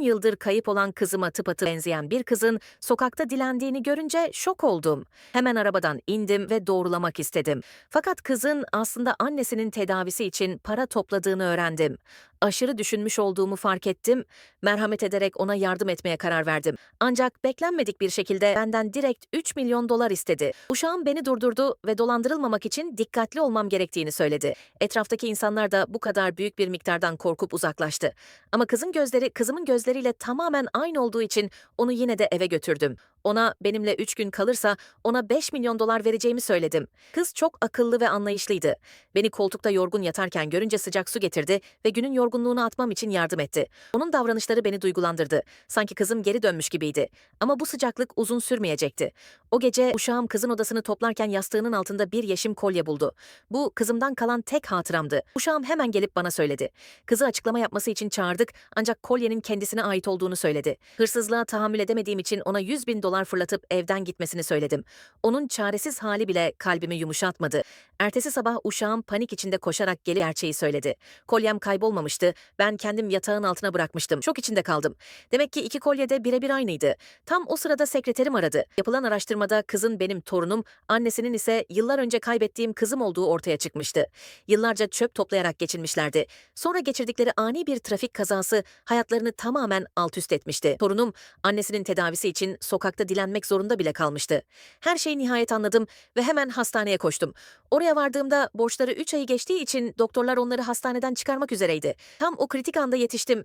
yıldır kayıp olan kızıma tıpatıp benzeyen bir kızın sokakta dilendiğini görünce şok oldum. Hemen arabadan indim ve doğrulamak istedim. Fakat kızın aslında annesinin tedavisi için para topladığını öğrendim. Aşırı düşünmüş olduğumu fark ettim. Merhamet ederek ona yardım etmeye karar verdim. Ancak beklenmedik bir şekilde benden direkt 3 milyon dolar istedi. Uşağım beni durdurdu ve dolandırılmamak için dikkatli olmam gerektiğini söyledi. Etraftaki insanlar da bu kadar büyük bir miktardan korkup uzaklaştı. Ama kızın gözleri kızımın gözleriyle tamamen aynı olduğu için onu yine de eve götürdüm. Ona benimle 3 gün kalırsa ona 5 milyon dolar vereceğimi söyledim. Kız çok akıllı ve anlayışlıydı. Beni koltukta yorgun yatarken görünce sıcak su getirdi ve günün yorgunluğunu atmam için yardım etti. Onun davranışları beni duygulandırdı. Sanki kızım geri dönmüş gibiydi. Ama bu sıcaklık uzun sürmeyecekti. O gece uşağım kızın odasını toplarken yastığının altında bir yeşim kolye buldu. Bu kızımdan kalan tek hatıramdı. Uşağım hemen gelip bana söyledi. Kızı açıklama yapması için çağırdık ancak kolyenin kendisine ait olduğunu söyledi. Hırsızlığa tahammül edemediğim için ona 100 bin dolar fırlatıp evden gitmesini söyledim. Onun çaresiz hali bile kalbimi yumuşatmadı. Ertesi sabah uşağım panik içinde koşarak gelip gerçeği söyledi. Kolyem kaybolmamıştı. Ben kendim yatağın altına bırakmıştım. Çok içinde kaldım. Demek ki iki kolye de birebir aynıydı. Tam o sırada sekreterim aradı. Yapılan araştırmada kızın benim torunum, annesinin ise yıllar önce kaybettiğim kızım olduğu ortaya çıkmıştı. Yıllarca çöp toplayarak geçinmişlerdi. Sonra geçirdikleri ani bir trafik kazası hayatlarını tamamen alt üst etmişti. Torunum annesinin tedavisi için sokakta dilenmek zorunda bile kalmıştı. Her şeyi nihayet anladım ve hemen hastaneye koştum. Oraya vardığımda borçları 3 ayı geçtiği için doktorlar onları hastaneden çıkarmak üzereydi. Tam o kritik anda yetiştim